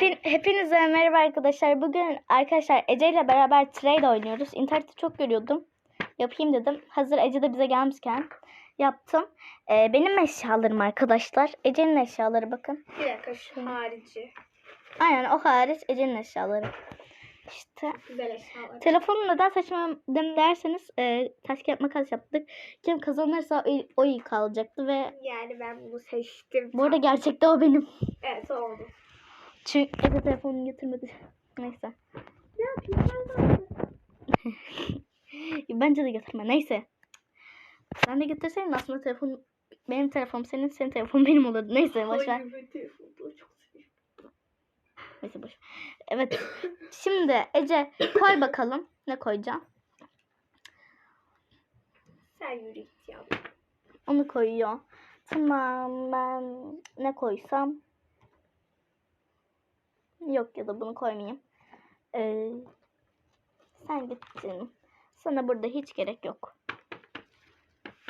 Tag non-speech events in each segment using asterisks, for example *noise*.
Hepin, hepinize merhaba arkadaşlar. Bugün arkadaşlar Ece ile beraber trade oynuyoruz. İnternette çok görüyordum. Yapayım dedim. Hazır Ece de bize gelmişken yaptım. Ee, benim eşyalarım arkadaşlar. Ece'nin eşyaları bakın. Bir dakika şu harici. Aynen o hariç Ece'nin eşyaları. İşte Güzel eşyalar. telefonu neden seçmedim derseniz e, taş kağıt makas yaptık. Kim kazanırsa o, o iyi kalacaktı ve Yani ben bunu seçtim. bu arada gerçekte o benim. Evet oldu. Çünkü Ece telefonunu getirmedi. *laughs* Neyse. Ne yapayım ben de- Bence de getirme. Neyse. Sen de getirseydin aslında telefon benim telefonum senin, senin telefonun benim olurdu. Neyse boş ver. Neyse boş. Evet. Şimdi Ece koy bakalım. Ne koyacağım? Sen yürü git ya. Onu koyuyor. Tamam ben ne koysam? Yok ya da bunu koymayayım. Ee, sen gittin. Sana burada hiç gerek yok.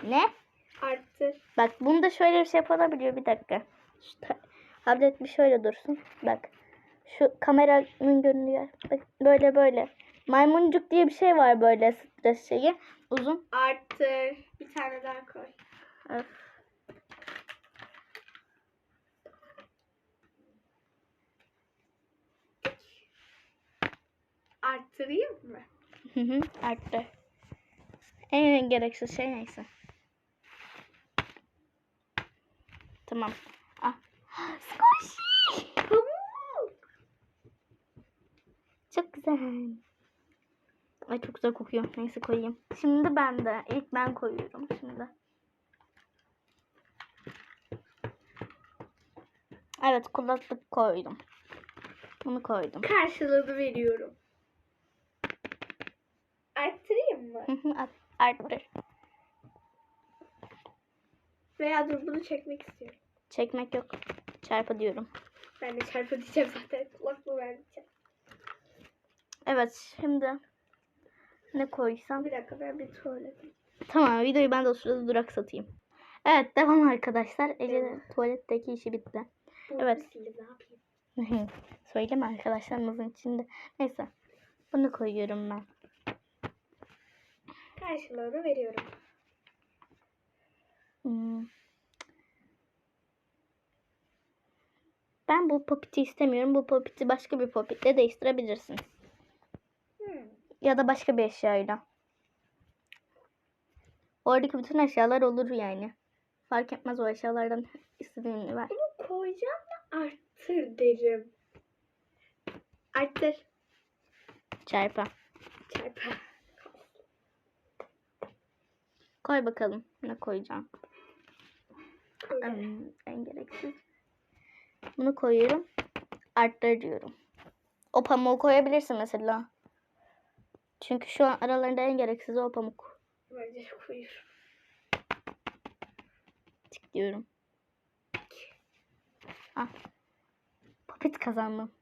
Ne? Arttır. Bak bunda şöyle bir şey yapılabiliyor bir dakika. Şu ta- tablet bir şöyle dursun. Bak. Şu kameranın göründüğü yer. Bak böyle böyle. Maymuncuk diye bir şey var böyle stres şeyi. Uzun. Arttır. Bir tane daha koy. Öf. Arttırayım mı? Hı hı, arttı. En gereksiz şey neyse. Tamam. Ah. *gasps* Squishy. Çok güzel. Ay çok güzel kokuyor. Neyse koyayım. Şimdi ben de. İlk ben koyuyorum şimdi. Evet kulaklık koydum. Bunu koydum. Karşılığını veriyorum. Arttırayım mı? Arttır. Veya dur bunu çekmek istiyorum. Çekmek yok. Çarpı diyorum. Ben de çarpı diyeceğim zaten. Kulaklığı vermeyeceğim. Evet şimdi ne koysam? Bir dakika ben bir tuvalet. Tamam videoyu ben de o sırada durak satayım. Evet devam arkadaşlar. Ece'nin tuvaletteki işi bitti. Evet. Sildim, ne? Söyleme arkadaşlarımızın içinde. Neyse. Bunu koyuyorum ben. Karşılığını veriyorum. Hmm. Ben bu popiti istemiyorum. Bu popiti başka bir popitle değiştirebilirsiniz. Hmm. Ya da başka bir eşyayla. Oradaki bütün eşyalar olur yani. Fark etmez o eşyalardan istediğini ver. Bunu koyacağım da arttır derim. Arttır. Çarpı. Çarpı. Koy bakalım ne koyacağım. Hmm, en gereksiz. Bunu koyuyorum. Arttır diyorum. O pamuğu koyabilirsin mesela. Çünkü şu an aralarında en gereksiz o pamuk. Bence koyuyorum. Tik diyorum. Ah. Popit kazandım.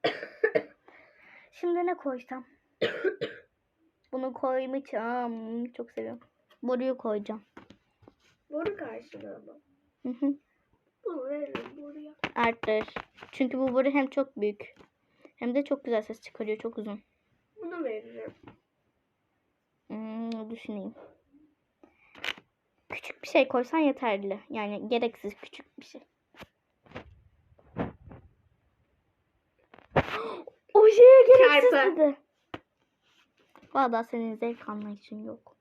*coughs* Şimdi ne koysam? Bunu koymayacağım. Çok seviyorum. Boruyu koyacağım. Boru karşılığı mı? Hı hı. Bunu veririm buraya. Arttır. Çünkü bu boru hem çok büyük. Hem de çok güzel ses çıkarıyor. Çok uzun. Bunu veririm. Hmm, düşüneyim. Küçük bir şey koysan yeterli. Yani gereksiz küçük bir şey. *gasps* Ojeye gereksiz dedi. Vallahi senin zevk anlayışın yok.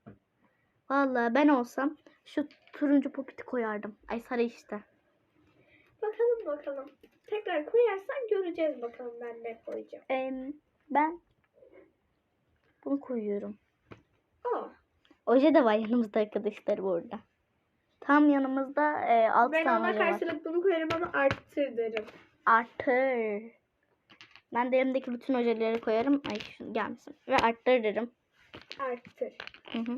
Vallahi ben olsam şu turuncu popiti koyardım. Ay sarı işte. Bakalım bakalım. Tekrar koyarsan göreceğiz bakalım ben ne koyacağım. Em, ben bunu koyuyorum. Aa, Oje de var yanımızda arkadaşlar burada. Tam yanımızda e, 6 ben tane ona karşılık bunu koyarım ama arttır derim. Arttır. Ben de yanımdaki bütün ojeleri koyarım. Ay gelmesin. Ve arttır derim. Arttır. Hı hı.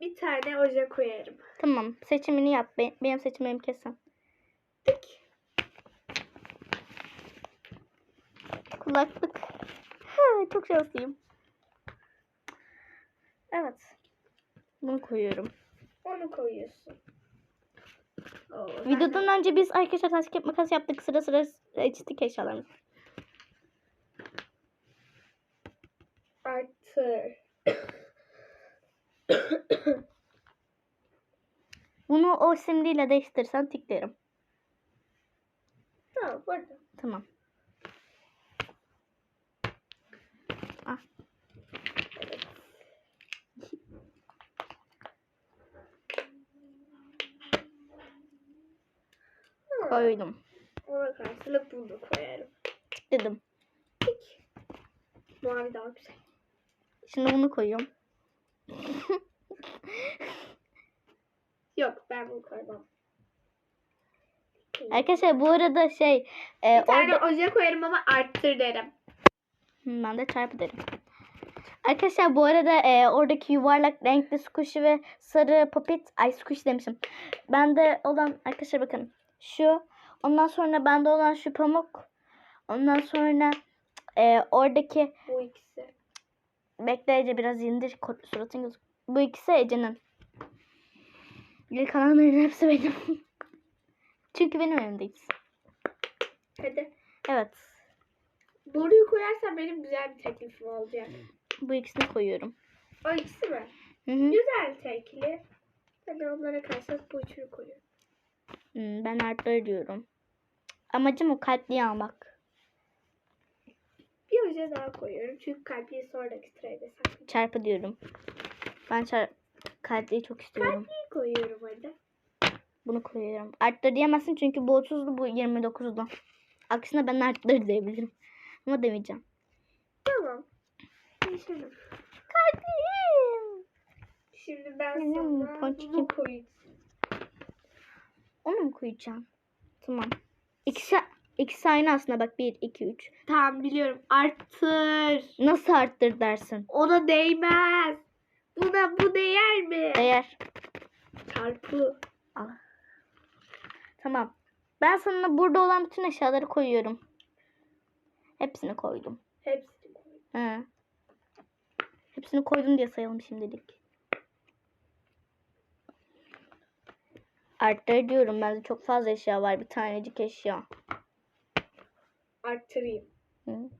Bir tane oje koyarım. Tamam. Seçimini yap. Be- benim seçimim kesin. Kulaklık. Ha, çok şanslıyım. Evet. Bunu koyuyorum. Onu koyuyorsun. Oo, Videodan önce biz arkadaşlar taş kağıt makas yaptık. Sıra sıra seçtik eşyalarımızı. Artır. *coughs* Bunu o simliyle değiştirirsen tıklarım. tamam burada. Tamam. Ah. Koydum. Ona karşılık bunu koyarım. Dedim. Peki. Mavi daha güzel. Şimdi bunu koyuyorum. *laughs* Yok ben bunu koymam. Arkadaşlar bu arada şey e, Bir tane orada oje koyarım ama arttır derim. Hmm, ben de çarpı derim. Arkadaşlar bu arada e, oradaki yuvarlak renkli squishy ve sarı popit ay squishy demişim. Bende olan arkadaşlar bakın şu ondan sonra bende olan şu pamuk ondan sonra e, oradaki Bu ikisi. Bekle Ece biraz indir suratın gözük. Bu ikisi Ece'nin. Geri kalanların hepsi benim. *laughs* Çünkü benim evimdeyiz. Hadi. Evet. Boruyu koyarsan benim güzel bir teklifim olacak. Bu ikisini koyuyorum. O ikisi mi? Hı hı. Güzel tekli. Hadi onlara karşılık bu üçünü koyuyorum. Hmm, ben artları diyorum. Amacım o kalpliği almak. Oje daha koyuyorum. Çünkü kalpliği sonraki sırayla saklayacağım. Çarpı diyorum. Ben çar kalpliği çok istiyorum. Kalpliği koyuyorum hadi. Bunu koyuyorum. Artları diyemezsin çünkü bu 30'lu bu 29'lu. Aksine ben artları diyebilirim. Ama demeyeceğim. Tamam. Değişelim. Kalpliğim. Şimdi ben Benim sana ponçikim. bunu koyayım. Onu mu koyacağım? Tamam. İkisi, ikisi aynı aslında bak 1, 2, 3. Tamam biliyorum. Arttır. Nasıl arttır dersin? Ona değmez. Buna bu değer mi? Eğer. Çarpı. Al. Tamam. Ben sana burada olan bütün eşyaları koyuyorum. Hepsini koydum. Hepsini koy. He. Hepsini koydum diye sayalım şimdilik. Arttır diyorum. Bende çok fazla eşya var. Bir tanecik eşya. Arttırayım. Hı.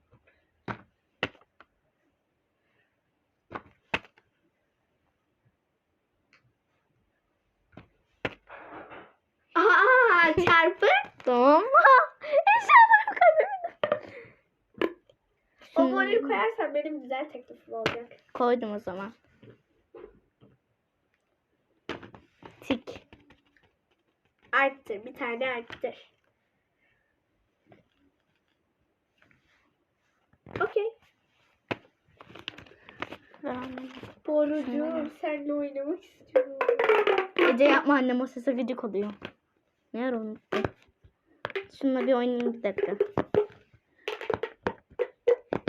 Aa çarpı. Tamam mı? *laughs* Eşyalarım kaybettim. O boruyu koyarsan benim güzel teklifim olacak. Koydum o zaman. Tik. Arttır. Bir tane arttır. Borucuğum seninle oynamak istiyorum. Gece yapma annem o sese gıcık oluyor. Ne ara unuttum. Şununla bir oynayayım bir dakika.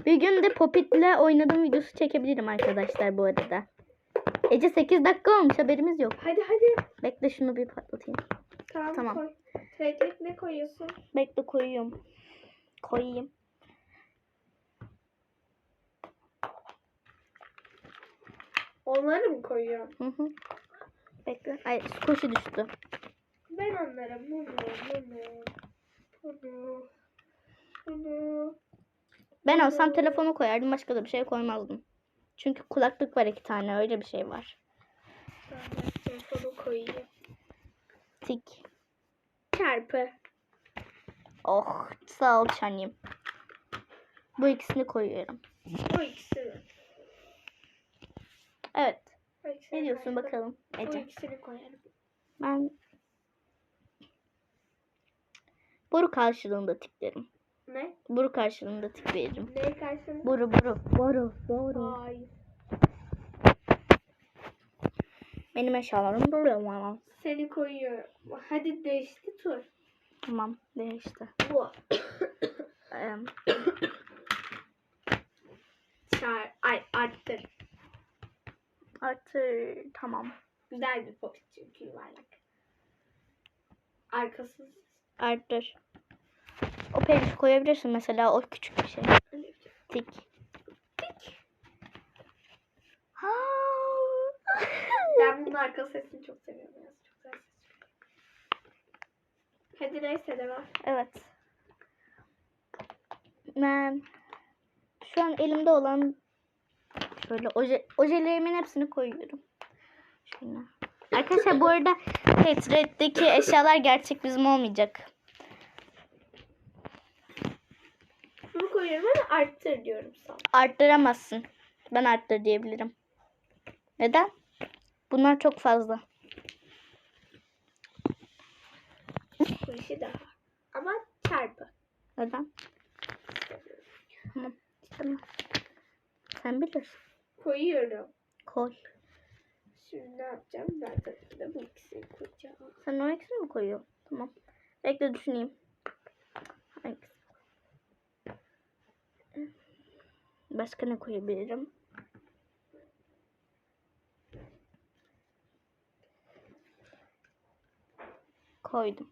Bir gün de Popit'le oynadığım videosu çekebilirim arkadaşlar bu arada. Ece 8 dakika olmuş haberimiz yok. Hadi hadi. Bekle şunu bir patlatayım. Tamam, Tamam. koy. Teknik ne koyuyorsun? Bekle koyuyorum. Koyayım. Onları mı koyuyorsun? Hı hı. Bekle. Ay koşu düştü. Ben onlara bunu, bunu, bunu, bunu. Ben olsam telefonu koyardım başka da bir şey koymazdım. Çünkü kulaklık var iki tane öyle bir şey var. Ben de telefonu koyayım. Tik. Çarpı. Oh sağ ol çanim. Bu ikisini koyuyorum. Bu ikisini. Evet. Ne diyorsun bakalım Ece? ikisini koyarım. Ben boru karşılığında tiklerim. Ne? Boru karşılığında tik veririm. Ne karşısında? Boru boru. Boru boru. Hayır. Benim eşyalarım duruyor ama. Seni koyuyorum. Hadi değişti tur. Tamam değişti. Bu. Ee, Çar ay arttır. Artı tamam. Güzel bir popit çünkü yuvarlak. Arkasız. Arttır. O periş koyabilirsin mesela o küçük şey. Bir şey. Tik. Tik. Ha. *laughs* Ben bunun arka sesini çok seviyorum. Biraz çok güzel ses. Hadi neyse devam. Evet. Ben şu an elimde olan şöyle oje, ojelerimin hepsini koyuyorum. Şöyle. Arkadaşlar bu arada Petret'teki eşyalar gerçek bizim olmayacak. Bunu koyuyorum ama arttır diyorum sana. Arttıramazsın. Ben arttır diyebilirim. Neden? Bunlar çok fazla. Bu işi daha. Ama çarpı. Neden? Tamam. Tamam. Sen bilirsin. Koyuyorum. Koy. Şimdi ne yapacağım? Ben tabii de bu ikisini koyacağım. Sen o ikisini mi koyuyorsun? Tamam. Bekle düşüneyim. Hangisi? Başka ne koyabilirim? Koydum.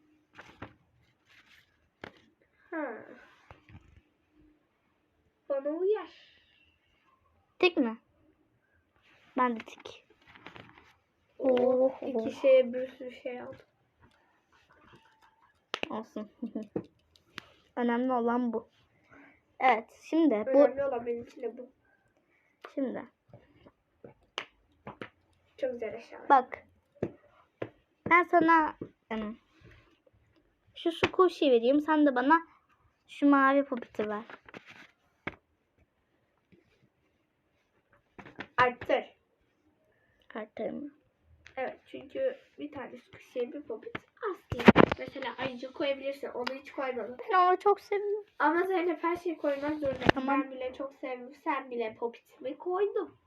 Ha. Bana uyar. Tik mi? Oo, Oh. iki şeye bir sürü şey aldım. Olsun. *laughs* Önemli olan bu. Evet. Şimdi bu Önemli olan benim için de bu. şimdi Çok güzel eşyalar. Bak. Ben sana em, şu squishy vereyim. Sen de bana şu mavi popiti ver. Arttır. Artarım. Evet çünkü bir tane şey bir popit az değil. Mesela ayıcık koyabilirsin. Onu hiç koymadın. Ben onu çok seviyorum. Ama Zeynep her şeyi koymak zorunda. Tamam. Ben bile çok sevdim. Sen bile popitimi koydum.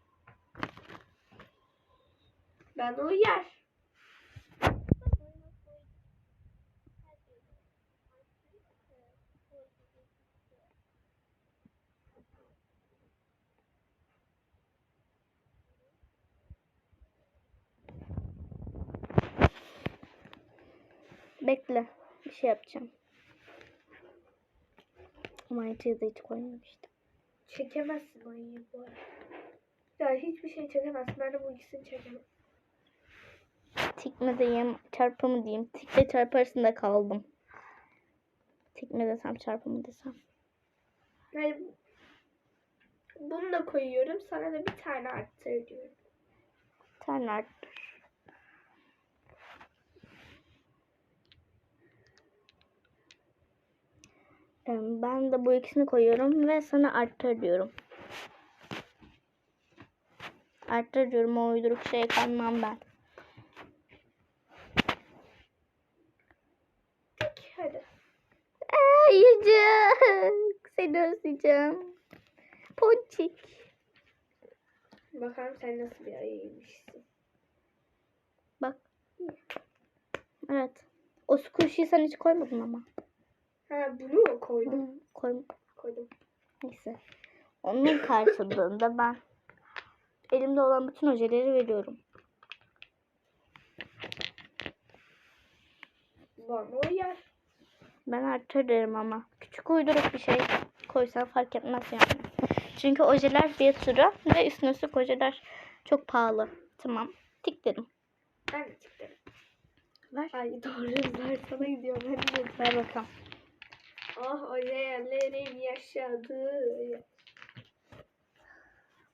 Ben uyar. Bekle. Bir şey yapacağım. Ayıcığı da hiç koymamıştım. Çekemezsin ayıyı bu arada. Ya hiçbir şey çekemezsin. Ben de bu ikisini çekemem. Tik mi diyeyim, çarpı mı diyeyim? Tikle çarpı arasında kaldım. Tik mi desem, çarpı mı desem? Yani bunu da koyuyorum. Sana da bir tane arttır diyorum. Bir tane arttır. Ben de bu ikisini koyuyorum ve sana arttır diyorum. Arttır diyorum o uyduruk şeye kanmam ben. Peki hadi. Ayıcık. Seni özleyeceğim. Ponçik. Bakalım sen nasıl bir ayıymışsın. Bak. Evet. O squishy'yi sen hiç koymadın ama. Ha bunu mu koydum? Hı, Koy, Koydum. neyse. Onun karşılığında ben elimde olan bütün ojeleri veriyorum. Bana uyar. Ben arttır derim ama. Küçük uyduruk bir şey koysan fark etmez yani. Çünkü ojeler bir sürü ve üstüne üstlük ojeler çok pahalı. Tamam. Tik derim. Ben de çıktım. Ver. Ay doğru zar sana gidiyor. De. Ver bakalım. Ah oyelerin yaşadığı.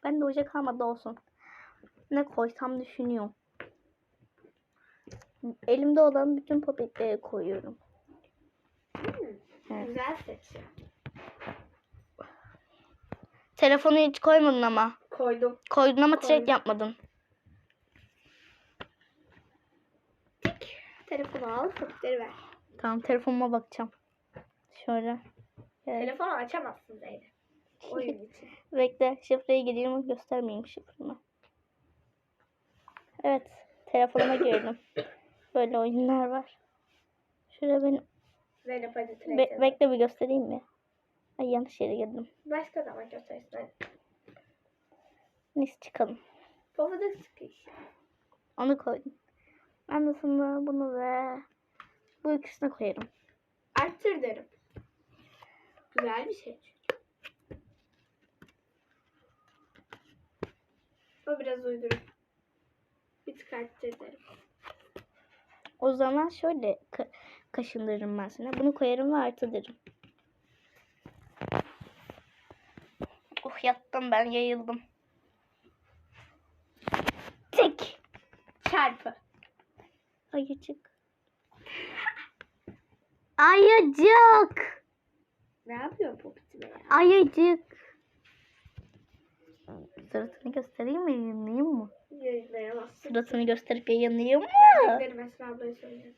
Ben de oje kalmadı olsun. Ne koysam düşünüyorum. Elimde olan bütün popitleri koyuyorum. Hmm, Evet. Güzel seçim. Telefonu hiç koymadın ama. Koydum. Koydun ama Koydum. trade yapmadın. Tik. Telefonu al. Popitleri ver. Tamam telefonuma bakacağım. Şöyle. Evet. Telefonu açamazsın Zeynep. Oyun *laughs* için. Bekle şifreyi gireyim göstermeyeyim şifremi. Evet telefonuma girdim. Böyle oyunlar var. Şuraya ben Zeynep hadi be- bekle bir göstereyim mi? Ay yanlış yere girdim. Başka zaman göstersin. Neyse çıkalım. Pofuduk sıkış. Onu koydum. Ben de sana bunu ve bu ikisini koyarım. Arttır derim. Güzel bir şey. O biraz uyduruk. Bir tık arttır derim. O zaman şöyle k- kaşındırırım ben sana. Bunu koyarım ve artı derim. Oh yattım ben yayıldım. Tek. Çarpı. Ayıcık. Ayıcık. Ne yapıyor Popit'ime ya? Ayıcık. Suratını göstereyim mi? Yayınlayayım mı? Yayınlayamazsın. Suratını gösterip yayınlayayım mı? Benim Esra ablaya söyleyeceğim.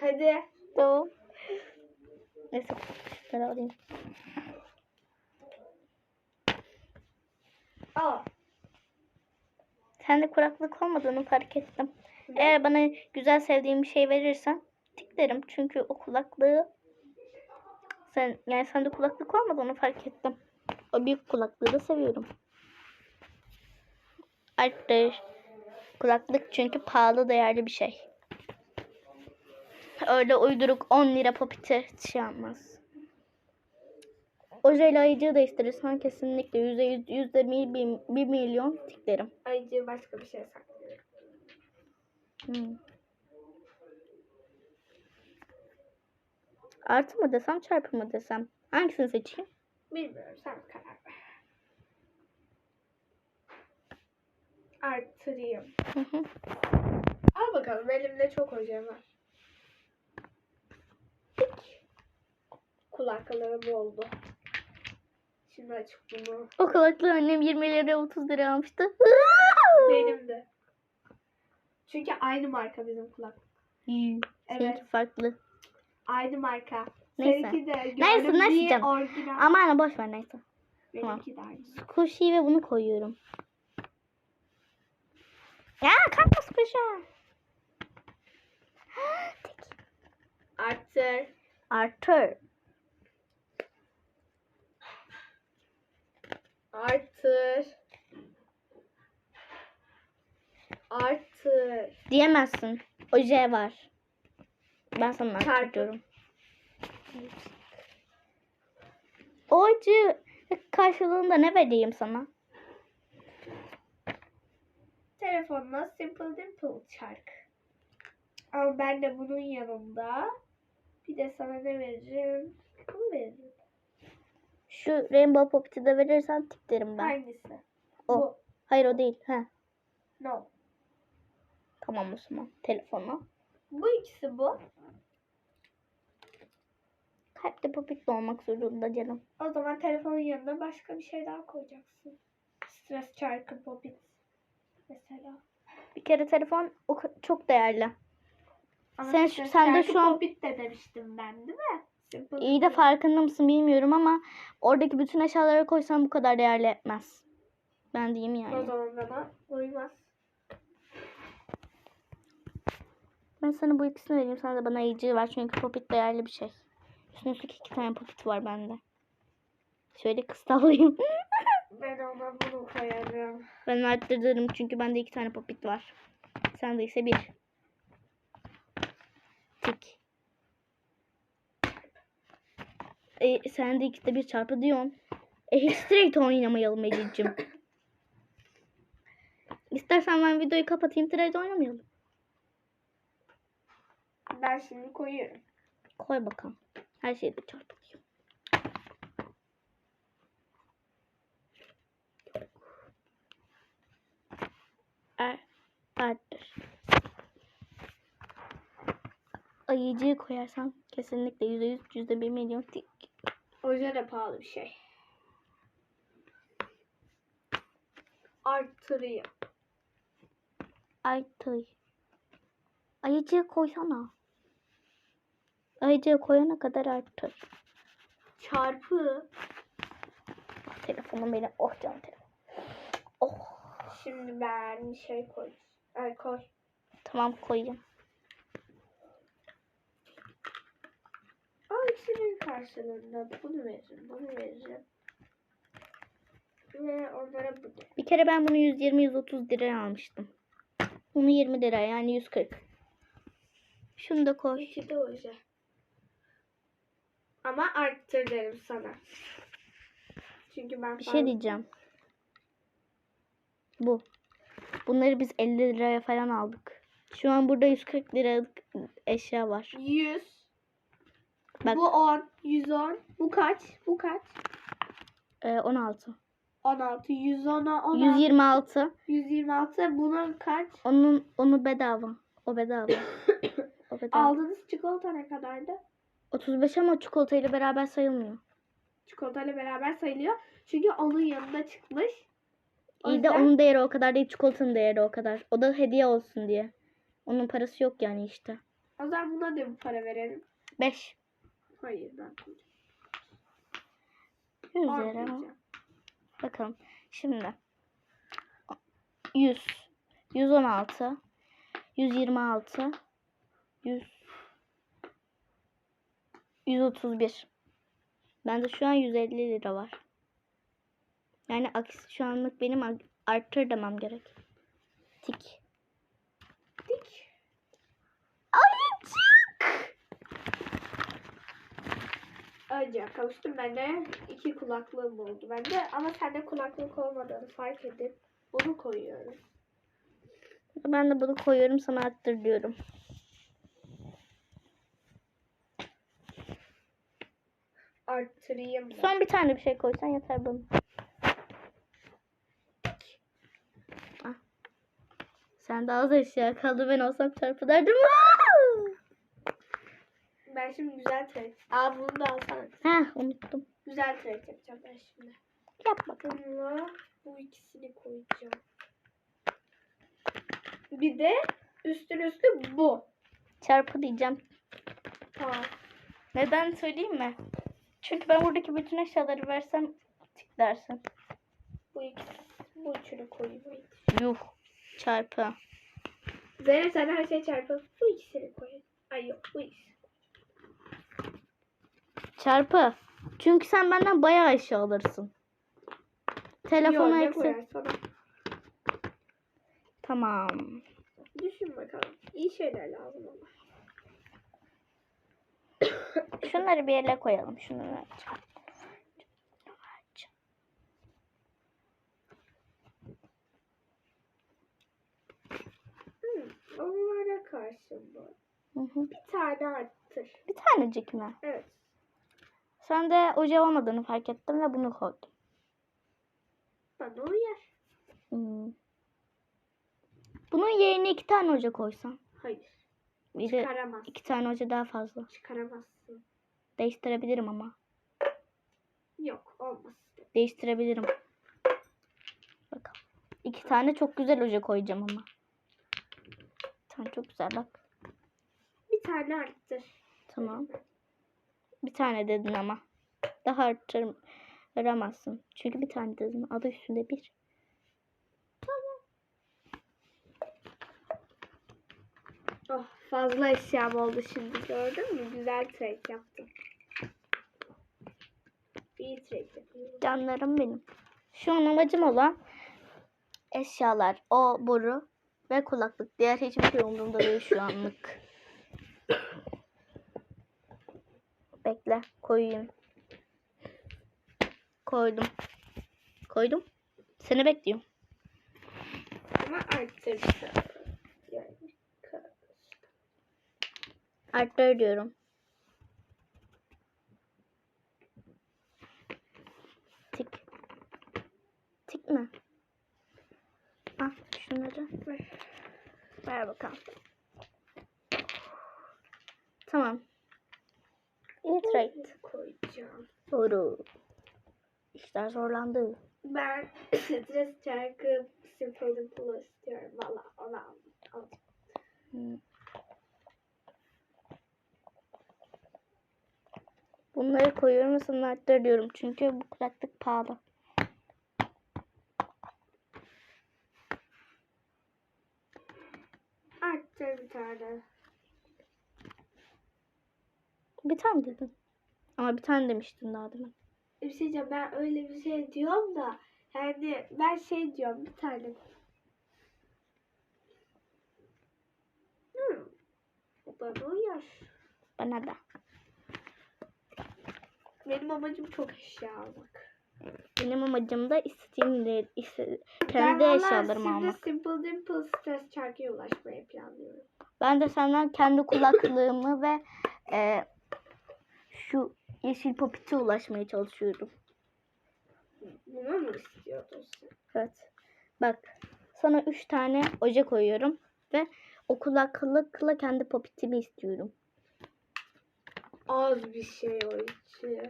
Hadi. Tamam. Neyse. Şunları alayım. Al. Sende kuraklık olmadığını fark ettim. Eğer bana güzel sevdiğim bir şey verirsen tiklerim. Çünkü o kulaklığı sen yani sende kulaklık olmadığını fark ettim. O büyük kulaklığı da seviyorum. Arttır. Kulaklık çünkü pahalı değerli bir şey. Öyle uyduruk 10 lira popiti şey almaz. Ojeyle ayıcığı değiştirirsen kesinlikle yüzde yüz, yüzde bir, bir, bir milyon tiklerim. Ayıcığı başka bir şey saklıyorum. Hmm. Artı mı desem çarpı mı desem? Hangisini seçeyim? Bilmiyorum sen karar ver. Artırayım. Hı hı. Al bakalım elimde çok oje var. Kulaklarım oldu. Şimdi açık bunu. o kulaklığı annem 20 lira 30 lira almıştı. Benim de. Çünkü aynı marka bizim kulak. Yuh, Evet. Seninki farklı. Aynı marka. Neyse. Seninki de Neyse, gördüm neyse diye canım. orijinal. Ama anne boş ver neyse. Benimki de aynı. Squishy ve bunu koyuyorum. Ya kalkma squishy. Arttır. Artır. Arttır. Arttır. Diyemezsin. Oje var. Ben sana artırıyorum. Oje karşılığında ne vereyim sana? Telefonla Simple Dimple çark. Ama ben de bunun yanında bir de sana ne veririm? Bunu veririm. Şu Rainbow Pop'u da verirsen tik derim ben. Hangisi? O. Bu. Hayır o değil. He. No. Tamam o zaman. Telefonu. Bu ikisi bu. Kalpte popit de olmak zorunda canım. O zaman telefonun yanına başka bir şey daha koyacaksın. Stres çarkı popit. Mesela. Bir kere telefon o çok değerli. Ama Sen şu- sen de şu an- popit de demiştim ben değil mi? Simple İyi de farkında mısın bilmiyorum ama oradaki bütün eşyaları koysan bu kadar değerli etmez. Ben diyeyim O yani. zaman bana uymaz. Ben sana bu ikisini vereyim. Sen de bana ayıcığı ver. Çünkü popit değerli bir şey. Üstlük iki tane popit var bende. Şöyle kıstallayayım. *laughs* Ben ona bunu koyarım. ben arttırırım çünkü bende iki tane popit var. Sende ise bir. Tik. E, sen de ikide bir çarpı diyorsun. E hiç direkt oynamayalım Ececiğim. *laughs* İstersen ben videoyu kapatayım trade oynamayalım. Ben şimdi koyuyorum. Koy bakalım. Her şeyde çarpılıyor. Er, arttır. Ayıcığı koyarsan kesinlikle yüzde yüz, yüzde bir milyon tik. Oje de pahalı bir şey. Arttırayım. Ay tıy. Ayıcığı koysana. Ayıcığı koyana kadar arttır. Çarpı. Telefonum benim. Oh canım telefon. Oh. Şimdi ben şey koy. Ay koy. Tamam koyayım. O ikisinin karşılığında bunu veririm. Bunu veririm. Ve onlara bu. Bir kere ben bunu 120-130 liraya almıştım. Bunu 20 lira yani 140. Şunu da koy. İki de oje. Ama arttır derim sana. Çünkü ben Bir şey diyeceğim. Bu. Bunları biz 50 liraya falan aldık. Şu an burada 140 liralık eşya var. 100. Bak Bu 10. 110. Bu kaç? Bu kaç? e, 16. 16. 110'a 16. 126. 126. Bunun kaç? Onun onu bedava. O bedava. *coughs* O bedava. Aldığınız çikolata ne kadardı? 35 ama çikolatayla beraber sayılmıyor. Çikolatayla beraber sayılıyor. Çünkü onun yanında çıkmış. O İyi de onun değeri o kadar değil, çikolatanın değeri o kadar. O da hediye olsun diye. Onun parası yok yani işte. O zaman buna da bir para verelim. 5. Hayır ben koyacağım. 100 On lira. Bakalım. Şimdi. 100. 116. 126. 100. 131. Bende şu an 150 lira var. Yani aksi şu anlık benim arttır demem gerek. Tik. Dik. Ayıcık. Önce kavuştum ben de iki kulaklığım oldu bende ama sende kulaklık olmadığını fark edip bunu koyuyorum. Ben de bunu koyuyorum sana arttır diyorum. Arttırayım da. Son bir tane bir şey koysan yeter bana. Ah. Sen de az eşya kaldı ben olsam çarpı derdim. Ben şimdi güzel trek. Aa bunu da alsana. Heh unuttum. Güzel trek yapacağım ben şimdi. Yap bakalım. Bununla bu ikisini koyacağım. Bir de üstün üstü bu. Çarpı diyeceğim. Tamam. Neden söyleyeyim mi? Çünkü ben buradaki bütün eşyaları versem tik dersin. Bu. Bu üçünü koyayım. Yuh. Çarpı. Zeynep sen her şey çarpı. Bu ikisini koyayım. Ay yok bu ikisi. Çarpı. Çünkü sen benden bayağı eşya alırsın. Telefona eksik. Tamam. Düşün bakalım. İyi şeyler lazım ama. Şunları bir yere koyalım. Şunları açalım. Onlara karşı bu. Hı hı. Bir tane arttır. Bir tanecik mi? Evet. Sen de oje olmadığını fark ettim ve bunu koydum. Bana uyar. Hmm. Bunun yerine iki tane oje koysan. Hayır. Bir de Çıkaramaz. iki tane oje daha fazla. Çıkaramazsın. Değiştirebilirim ama. Yok olmaz. Değiştirebilirim. Bakalım. İki tane çok güzel oje koyacağım ama. Bir tane çok güzel bak. Bir tane arttır. Tamam. Bir tane dedin ama. Daha arttıramazsın. Çünkü bir tane dedin. Adı üstünde bir. Oh fazla eşyam oldu şimdi gördün mü? Güzel trade yaptım. İyi trade yapıyorum. Canlarım benim. Şu an amacım olan eşyalar. O boru ve kulaklık. Diğer hiçbir şey umurumda değil şu anlık. Bekle. Koyayım. Koydum. Koydum. Seni bekliyorum. Ama arttıracağım. Yani Arttır diyorum. Tik. Tik mi? Al şunları. Ver bakalım. Tamam. İyi trade. koyacağım. Doğru. İşler zorlandı. Ben *coughs* stres çarkı Simple Dimple istiyorum. Valla aldım. aldım. Hmm. Bunları koyuyorum arttır diyorum. Çünkü bu kulaklık pahalı. Arttır bir tane. Bir tane dedin. Ama bir tane demiştin daha demin. Bir şey diyeceğim ben öyle bir şey diyorum da yani ben şey diyorum bir tane. Hmm. Bana uyar. Bana da. Benim amacım çok eşya almak. Benim amacım da istediğim iste, Ben kendi valla eşyalarımı almak. Simple Dimple Stres Çarkı'ya ulaşmayı planlıyorum. Ben de senden kendi kulaklığımı ve e, şu yeşil popite ulaşmaya çalışıyorum. Bunu mu istiyordun sen? Evet. Bak sana üç tane oje koyuyorum ve o kulaklıkla kendi popitimi istiyorum. Az bir şey o içi.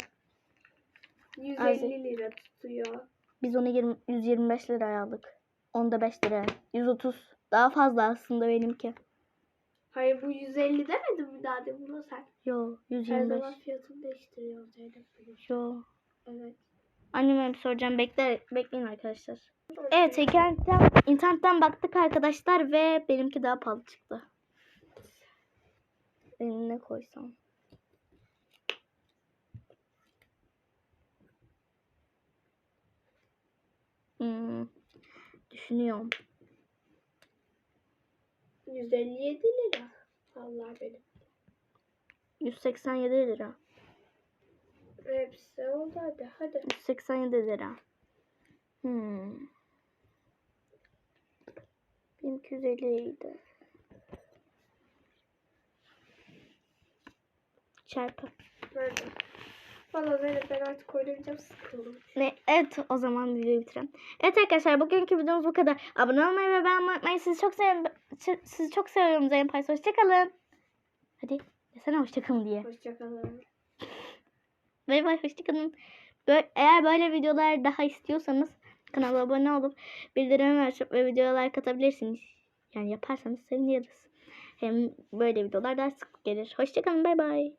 150 lira tutuyor. Biz onu 20, 125 liraya aldık. Onu da 5 liraya. 130. Daha fazla aslında benimki. Hayır bu 150 demedin mi daha demin bunu sen? Yo Her 125. zaman fiyatını değiştiriyor Zeynep. Yo. Evet. Anneme bir soracağım. Bekle, bekleyin arkadaşlar. Evet internetten, internetten baktık arkadaşlar ve benimki daha pahalı çıktı. Benim ne koysam? Hmm, düşünüyorum. 157 lira. Allah benim. 187 lira. Hepsi oldu hadi hadi. 187 lira. Hmm. 1250 idi. Çarpı. Nerede? Valla Zeynep ben artık oynayacağım sıkıldım. Ne? Evet o zaman videoyu bitirelim. Evet arkadaşlar bugünkü videomuz bu kadar. Abone olmayı ve beğenmeyi unutmayın. Sizi çok seviyorum. Sizi çok seviyorum Zeynep Aysa. Hoşçakalın. Hadi desene hoşçakalın diye. Hoşçakalın. *laughs* Bay bay hoşçakalın. Böyle, eğer böyle videolar daha istiyorsanız kanala abone olup bildirim açıp ve videoya like atabilirsiniz. Yani yaparsanız seviniriz. Hem böyle videolar daha sık gelir. Hoşçakalın bay bay.